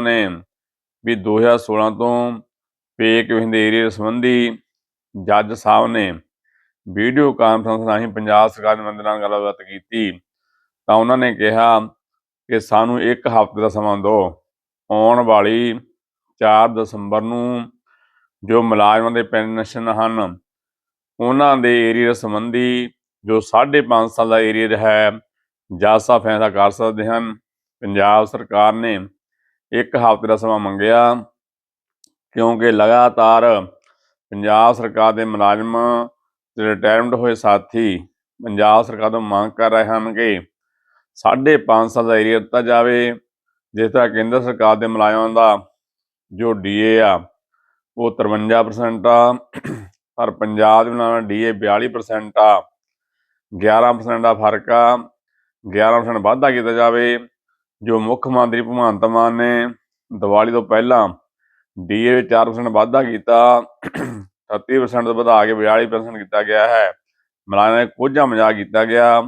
ਨੇ ਵੀ 2016 ਤੋਂ ਪੇ ਕਿਉਂ ਦੇ ਏਰੀਆ ਸੰਬੰਧੀ ਜੱਜ ਸਾਹਿਬ ਨੇ ਵੀਡੀਓ ਕਾਨਫਰੰਸ ਰਾਹੀਂ ਪੰਜਾਬ ਸਰਕਾਰ ਦੇ ਮੰਤਰੀ ਨਾਲ ਗੱਲਬਾਤ ਕੀਤੀ, ਤਾਂ ਉਹਨਾਂ ਨੇ ਕਿਹਾ ਕਿ ਸਾਨੂੰ ਇੱਕ ਹਫ਼ਤੇ ਦਾ ਸਮਾਂ ਦਿਓ। ਆਉਣ ਵਾਲੀ 4 ਦਸੰਬਰ ਨੂੰ ਜੋ ਮੁਲਾਜ਼ਮਾਂ ਦੇ ਪੈਨਸ਼ਨ ਹਨ, ਉਹਨਾਂ ਦੇ ਏਰੀਆ ਸੰਬੰਧੀ ਜੋ 5.5 ਸਾਲ ਦਾ ਏਰੀਆ ਹੈ, ਜੱਜ ਸਾਹਿਬ ਫੈਸਲਾ ਕਰ ਸਕਦੇ ਹਨ। ਪੰਜਾਬ ਸਰਕਾਰ ਨੇ ਇੱਕ ਹਫ਼ਤੇ ਦਾ ਸਮਾਂ ਮੰਗਿਆ, ਕਿਉਂਕਿ ਲਗਾਤਾਰ ਪੰਜਾਬ ਸਰਕਾਰ ਦੇ ਮੁਲਾਜ਼ਮ ਤੇ ਰਿਟਾਇਰਮੈਂਟ ਹੋਏ ਸਾਥੀ ਪੰਜਾਬ ਸਰਕਾਰ ਤੋਂ ਮੰਗ ਕਰ ਰਹੇ ਹਨ ਕਿ 5.5 ਸਾਲ ਦਾ ਏਰੀਆ ਦਿੱਤਾ ਜਾਵੇ, ਜਿਸ ਤਰ੍ਹਾਂ ਕੇਂਦਰ ਸਰਕਾਰ ਦੇ ਮੁਲਾਜ਼ਮਾਂ ਦਾ ਜੋ ਡੀਏ ਆ, ਉਹ 53% ਆ, ਪਰ ਪੰਜਾਬ ਦੇ ਮੁਲਾਜ਼ਮਾਂ ਦਾ ਡੀਏ 42% ਆ 11% ਦਾ ਫ਼ਰਕ ਆ 11% ਵਾਧਾ ਕੀਤਾ ਜਾਵੇ ਜੋ ਮੁੱਖ ਮੰਤਰੀ ਭਗਵੰਤ ਮਾਨ ਨੇ ਦੀਵਾਲੀ ਤੋਂ ਪਹਿਲਾਂ ਡੀਏ 4% ਵਾਧਾ ਕੀਤਾ 38% ਤੋਂ ਵਧਾ ਕੇ 42% ਕੀਤਾ ਗਿਆ ਹੈ। ਮੁਲਾਜ਼ਮਾਂ ਨੇ ਕੋਝਾ ਮਜ਼ਾਕ ਕੀਤਾ ਗਿਆ,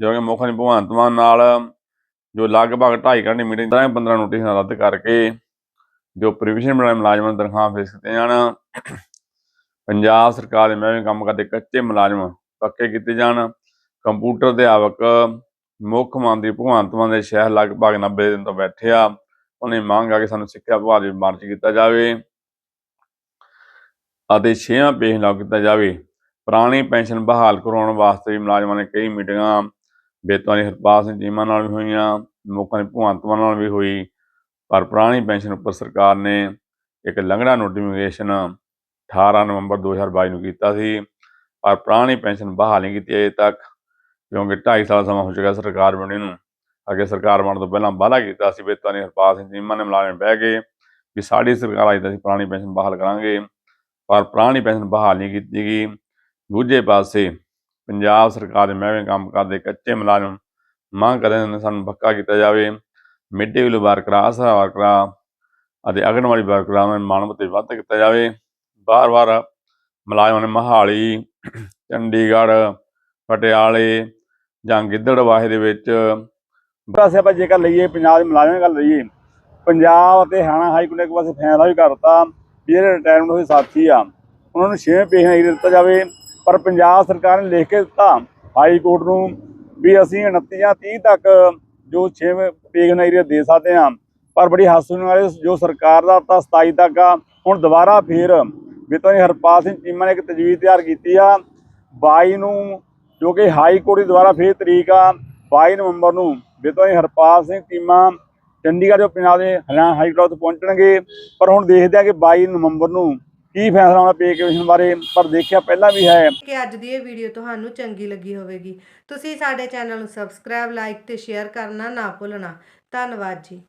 ਜੋ ਕਿ ਮੁੱਖ ਮੰਤਰੀ ਭਗਵੰਤ ਮਾਨ ਨਾਲ ਜੋ ਲਗਭਗ 2.5 ਘੰਟੇ ਮੀਟਿੰਗ ਦਾ 15 ਨੋਟਿਸ ਰੱਦ ਕਰਕੇ ਜੋ ਪ੍ਰੀਵੀਸ਼ਨ ਬਣਾਏ ਮੁਲਾਜ਼ਮਾਂ ਦੀ ਤਨਖਾਹ ਫੇਸ ਕੀਤੇ ਜਾਣ। ਪੰਜਾਬ ਸਰਕਾਰ ਦੇ ਮਹਿਕਮੇ ਕੰਮ ਕਰਦੇ ਕੱਚੇ ਮੁਲਾਜ਼ਮ ਪੱਕੇ ਕੀਤੇ ਜਾਣ। ਕੰਪਿਊਟਰ ਅਧਿਆਪਕ ਮੁੱਖ ਮੰਤਰੀ ਭਗਵੰਤ ਮਾਨ ਦੇ ਸ਼ਹਿਰ ਲਗਭਗ 90 ਦਿਨ ਤੋਂ ਬੈਠੇ ਆ। ਉਹਨੇ ਮੰਗ ਆ ਕਿ ਸਾਨੂੰ ਸਿੱਖਿਆ ਵਿਭਾਗ ਵਿੱਚ ਮਾਰਚ ਕੀਤਾ ਜਾਵੇ ਅਤੇ ਛੇਵਾਂ ਪੇਸ਼ ਲਾਗੂ ਕੀਤਾ ਜਾਵੇ। ਪੁਰਾਣੀ ਪੈਨਸ਼ਨ ਬਹਾਲ ਕਰਵਾਉਣ ਵਾਸਤੇ ਵੀ ਮੁਲਾਜ਼ਮਾਂ ਨੇ ਕਈ ਮੀਟਿੰਗਾਂ ਬੇਤਵਾਨੀ ਹਰਪਾਲ ਸਿੰਘ ਚੀਮਾ ਨਾਲ ਵੀ ਹੋਈਆਂ, ਮੁੱਖ ਮੰਤਰੀ ਭਗਵੰਤ ਮਾਨ ਨਾਲ ਵੀ ਹੋਈ, ਪਰ ਪੁਰਾਣੀ ਪੈਨਸ਼ਨ ਉੱਪਰ ਸਰਕਾਰ ਨੇ ਇੱਕ ਲੰਘਣਾ ਨੋਟੀਫਿਕੇਸ਼ਨ 18 ਨਵੰਬਰ 2022 ਨੂੰ ਕੀਤਾ ਸੀ, ਪਰ ਪੁਰਾਣੀ ਪੈਨਸ਼ਨ ਬਹਾਲ ਨਹੀਂ ਕੀਤੀ ਅਜੇ ਤੱਕ। ਕਿਉਂਕਿ 2.5 ਸਾਲ ਸਮਾਂ ਹੋ ਚੁੱਕਾ ਸਰਕਾਰ ਬਣੀ ਨੂੰ। ਅੱਗੇ ਸਰਕਾਰ ਬਣਨ ਤੋਂ ਪਹਿਲਾਂ ਵਾਅਦਾ ਕੀਤਾ ਸੀ ਬੇਤਵਾਨੀ ਹਰਪਾਲ ਸਿੰਘ ਚੀਮਾ ਨੇ ਮੁਲਾਜ਼ਮ ਬਹਿ ਕੇ ਵੀ ਸਾਡੀ ਸਰਕਾਰ ਆਈ ਤਾਂ ਅਸੀਂ ਪੁਰਾਣੀ ਪੈਨਸ਼ਨ ਬਹਾਲ ਕਰਾਂਗੇ। ਪਰ ਪੁਰਾਣੀ ਪੈਨਸ਼ਨ ਬਹਾਲ ਨਹੀਂ ਕੀਤੀ ਗਈ। ਦੂਜੇ ਪਾਸੇ ਪੰਜਾਬ ਸਰਕਾਰ ਦੇ ਮਹਿਕਮੇ ਕੰਮ ਕਰਦੇ ਕੱਚੇ ਮੁਲਾਜ਼ਮ ਮੰਗ ਕਰਦੇ ਨੇ ਸਾਨੂੰ ਪੱਕਾ ਕੀਤਾ ਜਾਵੇ। ਮਿਡ ਡੇ ਮੀਲ ਵਰਕਰਾਂ ਆਸਰਾ ਵਰਕਰਾਂ ਅਤੇ ਅਗਨਵਾੜੀ ਵਰਕਰਾਂ ਨੂੰ ਮਾਨਵ ਤੇ ਵੱਧ ਕੀਤਾ ਜਾਵੇ। ਬਾਰ-ਬਾਰ ਮੁਲਾਜ਼ਮਾਂ ਨੇ ਮਹਾਲੀ, ਚੰਡੀਗੜ੍ਹ, ਪਟਿਆਲੇ ਜਾਂ ਗਿੱਦੜਵਾਹੇ ਦੇ ਵਿੱਚ। ਪਾਸੇ ਆਪਾਂ ਜੇਕਰ ਲਈਏ ਪੰਜਾਬ ਦੇ ਮੁਲਾਜ਼ਮਾਂ ਦੀ ਗੱਲ ਲਈਏ, ਪੰਜਾਬ ਅਤੇ ਹਰਿਆਣਾ ਹਾਈ ਕੋਰਟ ਨੇ ਇੱਕ ਪਾਸੇ ਫੈਸਲਾ ਵੀ ਕਰਤਾ ਵੀ ਜਿਹੜੇ ਰਿਟਾਇਰਮੈਂਟ ਹੋਏ ਸਾਥੀ ਆ, ਉਹਨਾਂ ਨੂੰ ਛੇਵੇਂ ਪੇਸ਼ਾ ਏਰੀਆ ਦਿੱਤਾ ਜਾਵੇ। ਪਰ ਪੰਜਾਬ ਸਰਕਾਰ ਨੇ ਲਿਖ ਕੇ ਦਿੱਤਾ ਹਾਈ ਕੋਰਟ ਨੂੰ ਵੀ ਅਸੀਂ 29 ਜਾਂ 30 ਤੱਕ ਜੋ ਛੇਵੇਂ ਪੇਸ਼ਾ ਏਰੀਆ ਦੇ ਸਕਦੇ ਹਾਂ। ਪਰ ਬੜੀ ਹਾਸੂ ਵਾਲੇ ਜੋ ਸਰਕਾਰ ਦਾ ਤਾਂ 27 ਤੱਕ ਆ, ਹੁਣ ਦੁਬਾਰਾ ਫੇਰ ਵਿਤੋਂ ਹਰਪਾਲ ਸਿੰਘ ਚੀਮਾ ਨੇ ਇੱਕ ਤਜਵੀਜ਼ ਤਿਆਰ ਕੀਤੀ ਆ। 22 ਨੂੰ ਜੋ ਕਿ ਹਾਈ ਕੋਰਟ ਦੀ ਦੁਬਾਰਾ ਫੇਰ ਤਰੀਕ ਆ 22 ਨਵੰਬਰ ਨੂੰ। ਵਿਤੋਂ ਹਰਪਾਲ ਸਿੰਘ ਚੀਮਾ ਚੰਡੀਗੜ੍ਹ ਤੋਂ ਪੰਜਾਬ ਦੇ ਹਰਿਆਣਾ ਹਾਈ ਕੋਰਟ ਤੋਂ ਪਹੁੰਚਣਗੇ। ਪਰ ਹੁਣ ਦੇਖਦੇ ਆ ਕਿ 22 ਨਵੰਬਰ ਨੂੰ ਕੀ ਫੈਸਲਾ ਆਉਣਾ ਪੇ ਕਮਿਸ਼ਨ ਬਾਰੇ। ਪਰ ਦੇਖਿਆ ਪਹਿਲਾਂ ਵੀ ਹੈ। ਕਿ ਅੱਜ ਦੀ ਇਹ ਵੀਡੀਓ ਤੁਹਾਨੂੰ ਚੰਗੀ ਲੱਗੀ ਹੋਵੇਗੀ। ਤੁਸੀਂ ਸਾਡੇ ਚੈਨਲ ਨੂੰ ਸਬਸਕ੍ਰਾਈਬ, ਲਾਈਕ ਤੇ ਸ਼ੇਅਰ ਕਰਨਾ ਨਾ ਭੁੱਲਣਾ। ਧੰਨਵਾਦ ਜੀ।